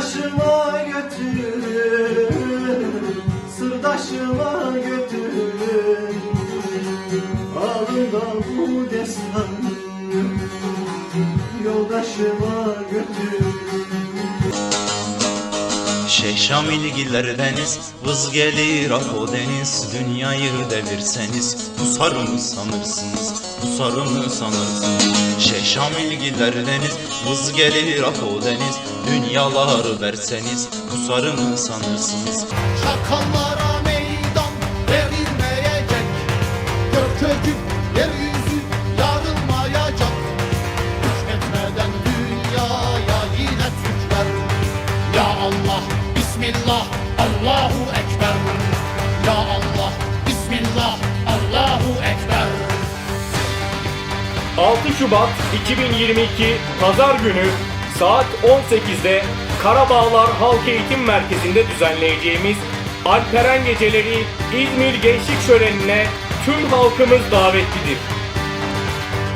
Sırdaşıma götür Sırdaşıma götür Ağında bu destan Yoldaşıma götür Şeyh Şamilgiller deniz, vız gelir ah o deniz. Dünyayı devirseniz, pusar mı sanırsınız, pusar mı sanırsınız Şeyh Şamilgiller deniz, vız gelir ah o deniz. Dünyaları verseniz, pusar mı sanırsınız. Çakallara meydan verilmeyecek. Gökçecik yeryüzü yarılmayacak. Hükmetmeden dünyaya yine Türkler Ya Allah, Bismillah, Allahu Ekber. Ya Allah, 6 Şubat 2022 Pazar günü saat 18'de Karabağlar Halk Eğitim Merkezi'nde düzenleyeceğimiz Alperen Geceleri İzmir Gençlik Şöleni'ne tüm halkımız davetlidir.